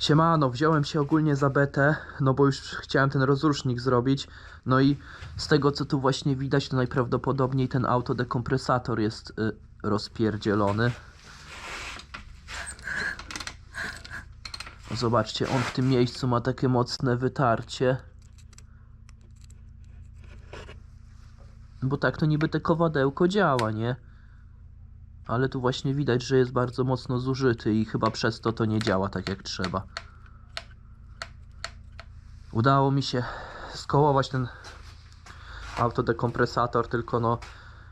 Siemano, wziąłem się ogólnie za betę, no bo już chciałem ten rozrusznik zrobić. No i z tego co tu właśnie widać, to najprawdopodobniej ten autodekompresator jest y, rozpierdzielony. Zobaczcie, on w tym miejscu ma takie mocne wytarcie. Bo tak to niby te kowadełko działa, nie? Ale tu właśnie widać, że jest bardzo mocno zużyty i chyba przez to to nie działa tak jak trzeba. Udało mi się skołować ten autodekompresator, tylko no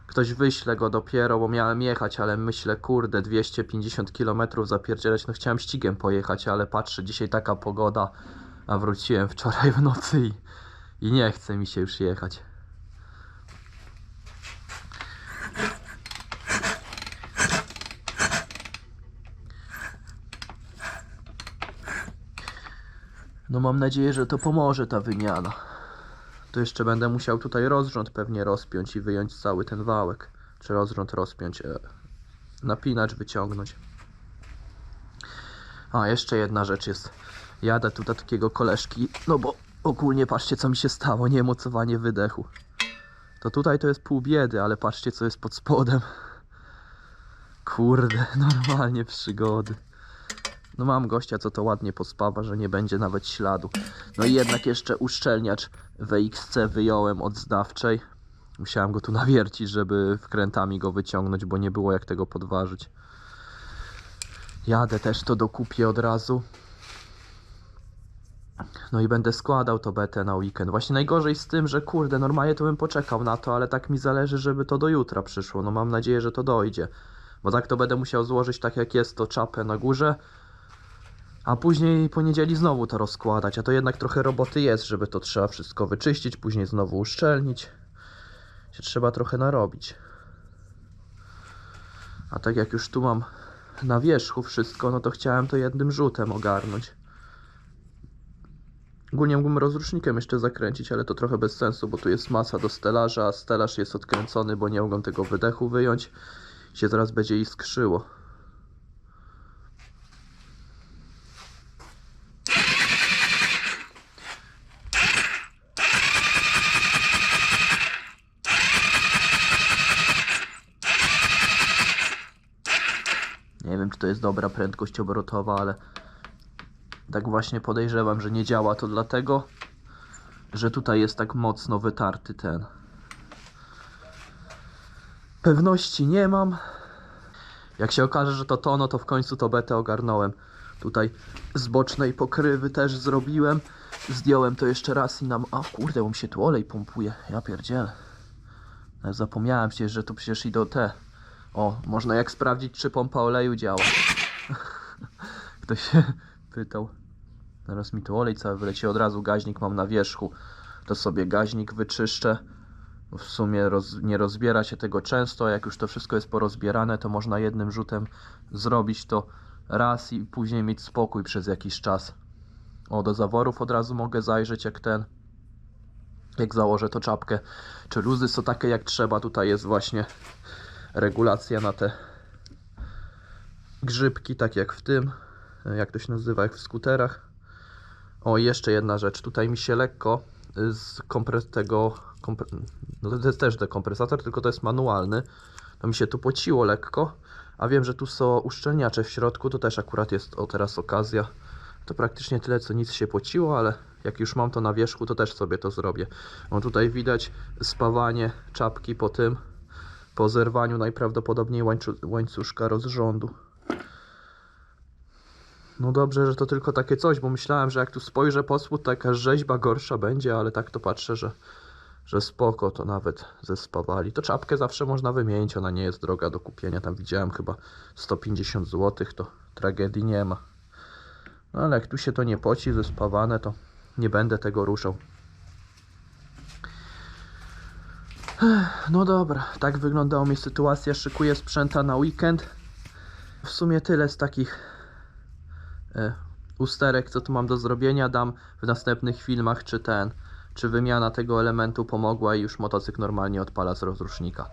ktoś wyśle go dopiero, bo miałem jechać, ale myślę, kurde, 250 km zapierdzielać, no chciałem ścigiem pojechać, ale patrzę, dzisiaj taka pogoda, a wróciłem wczoraj w nocy i, i nie chce mi się już jechać. No mam nadzieję, że to pomoże ta wymiana. To jeszcze będę musiał tutaj rozrząd pewnie rozpiąć i wyjąć cały ten wałek. Czy rozrząd rozpiąć, e, napinacz wyciągnąć. A, jeszcze jedna rzecz jest. Jadę tu do takiego koleżki, no bo ogólnie patrzcie co mi się stało, niemocowanie wydechu. To tutaj to jest pół biedy, ale patrzcie co jest pod spodem. Kurde, normalnie przygody. No mam gościa, co to ładnie pospawa, że nie będzie nawet śladu. No i jednak jeszcze uszczelniacz WXC wyjąłem od zdawczej. Musiałem go tu nawiercić, żeby wkrętami go wyciągnąć, bo nie było jak tego podważyć. Jadę też to dokupię od razu. No i będę składał to betę na weekend. Właśnie najgorzej z tym, że kurde, normalnie to bym poczekał na to, ale tak mi zależy, żeby to do jutra przyszło. No mam nadzieję, że to dojdzie. Bo tak to będę musiał złożyć tak jak jest to czapę na górze. A później poniedzieli znowu to rozkładać, a to jednak trochę roboty jest, żeby to trzeba wszystko wyczyścić, później znowu uszczelnić. Się trzeba trochę narobić. A tak jak już tu mam na wierzchu wszystko, no to chciałem to jednym rzutem ogarnąć. Ogólnie mógłbym rozrusznikiem jeszcze zakręcić, ale to trochę bez sensu, bo tu jest masa do stelaża, a stelaż jest odkręcony, bo nie mogą tego wydechu wyjąć. Się zaraz będzie iskrzyło. To jest dobra prędkość obrotowa, ale tak właśnie podejrzewam, że nie działa to dlatego, że tutaj jest tak mocno wytarty ten. Pewności nie mam. Jak się okaże, że to to, no to w końcu to betę ogarnąłem. Tutaj z bocznej pokrywy też zrobiłem. Zdjąłem to jeszcze raz i nam... A kurde, bo mi się tu olej pompuje. Ja pierdzielę. Ja Zapomniałem przecież, że tu przecież idą te... O, można jak sprawdzić, czy pompa oleju działa. Ktoś się pytał. Teraz mi tu olej cały wyleci. Od razu gaźnik mam na wierzchu. To sobie gaźnik wyczyszczę. W sumie roz, nie rozbiera się tego często. Jak już to wszystko jest porozbierane, to można jednym rzutem zrobić to raz i później mieć spokój przez jakiś czas. O, do zaworów od razu mogę zajrzeć, jak ten. Jak założę to czapkę. Czy luzy są takie jak trzeba. Tutaj jest właśnie regulacja na te grzybki, tak jak w tym, jak to się nazywa, jak w skuterach. O, jeszcze jedna rzecz, tutaj mi się lekko z kompres tego, kompre, no to jest też dekompresator, tylko to jest manualny, to mi się tu pociło lekko, a wiem, że tu są uszczelniacze w środku, to też akurat jest o teraz okazja. To praktycznie tyle, co nic się pociło, ale jak już mam to na wierzchu, to też sobie to zrobię. O, tutaj widać spawanie czapki po tym, po zerwaniu najprawdopodobniej łańcuszka rozrządu. No dobrze, że to tylko takie coś, bo myślałem, że jak tu spojrzę po spód, to jakaś rzeźba gorsza będzie, ale tak to patrzę, że, że spoko to nawet zespawali. To czapkę zawsze można wymienić, ona nie jest droga do kupienia. Tam widziałem chyba 150 zł, to tragedii nie ma. No ale jak tu się to nie poci, zespawane, to nie będę tego ruszał. No dobra, tak wyglądała mi sytuacja. Szykuję sprzęta na weekend. W sumie tyle z takich e, usterek, co tu mam do zrobienia. Dam w następnych filmach, czy ten, czy wymiana tego elementu pomogła i już motocykl normalnie odpala z rozrusznika.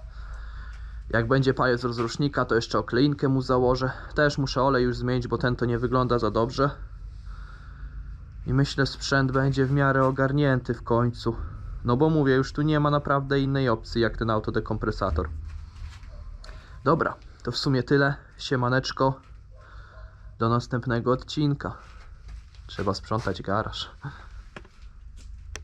Jak będzie palec rozrusznika, to jeszcze okleinkę mu założę. Też muszę olej już zmienić, bo ten to nie wygląda za dobrze. I myślę, sprzęt będzie w miarę ogarnięty w końcu. No bo mówię, już tu nie ma naprawdę innej opcji jak ten autodekompresator. Dobra, to w sumie tyle. Siemaneczko. Do następnego odcinka. Trzeba sprzątać garaż.